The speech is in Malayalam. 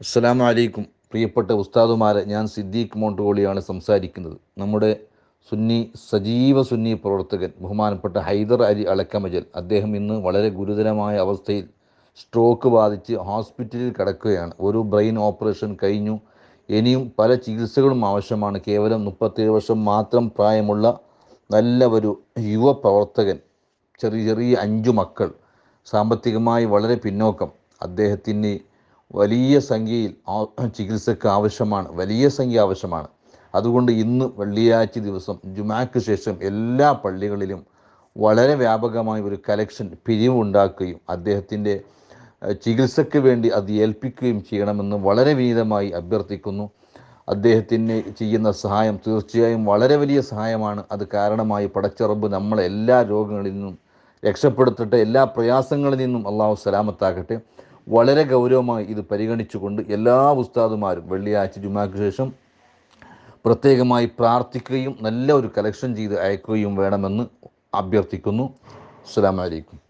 അസ്സലാമു അലൈക്കും. പ്രിയപ്പെട്ട ഉസ്താദുമാരെ ഞാൻ സിദ്ദീഖ് മോണ്ടുകോളിയാണ് സംസാരിക്കുന്നത്. നമ്മുടെ സുന്നി സജീവ സുന്നി പ്രവർത്തകൻ ബഹുമാനപ്പെട്ട ഹൈദർ അലി അളക്കമജൽ അദ്ദേഹം ഇന്ന് വളരെ ഗുരുതരമായ അവസ്ഥയിൽ സ്ട്രോക്ക് ബാധിച്ച് ഹോസ്പിറ്റലിൽ കിടക്കുകയാണ്. ഒരു ബ്രെയിൻ ഓപ്പറേഷൻ കഴിഞ്ഞു. ഇനിയും പല ചികിത്സകളും ആവശ്യമാണ്. കേവലം മുപ്പത്തേഴ് വർഷം മാത്രം പ്രായമുള്ള നല്ല ഒരു യുവ പ്രവർത്തകൻ ചെറിയ ചെറിയ അഞ്ചു മക്കൾ സാമ്പത്തികമായി വളരെ പിന്നോക്കം. അദ്ദേഹത്തിന് വലിയ സംഖ്യയിൽ ചികിത്സക്ക് ആവശ്യമാണ്. വലിയ സംഖ്യ ആവശ്യമാണ്. അതുകൊണ്ട് ഇന്ന് വെള്ളിയാഴ്ച ദിവസം ജുമാക്ക് ശേഷം എല്ലാ പള്ളികളിലും വളരെ വ്യാപകമായ ഒരു കലക്ഷൻ പിരിവുണ്ടാക്കുകയും അദ്ദേഹത്തിന്റെ ചികിത്സയ്ക്ക് വേണ്ടി അത് ഏൽപ്പിക്കുകയും ചെയ്യണമെന്ന് വളരെ വിനീതമായി അഭ്യർത്ഥിക്കുന്നു. അദ്ദേഹത്തിന് ചെയ്യുന്ന സഹായം തീർച്ചയായും വളരെ വലിയ സഹായമാണ്. അത് കാരണമായി പടച്ചിറമ്പ് നമ്മളെ എല്ലാ രോഗങ്ങളിൽ നിന്നും രക്ഷപ്പെടുത്തട്ടെ എല്ലാ പ്രയാസങ്ങളിൽ നിന്നും അള്ളാഹു സലാമത്താക്കട്ടെ വളരെ ഗൗരവമായി ഇത് പരിഗണിച്ചുകൊണ്ട് എല്ലാ ഉസ്താദുമാരും വെള്ളിയാഴ്ച ജുമാക്ക് ശേഷം പ്രത്യേകമായി പ്രാർത്ഥിക്കുകയും നല്ല ഒരു കലക്ഷൻ ചെയ്ത് അയക്കുകയും വേണമെന്ന് അഭ്യർത്ഥിക്കുന്നു. അസ്സലാമു അലൈക്കും.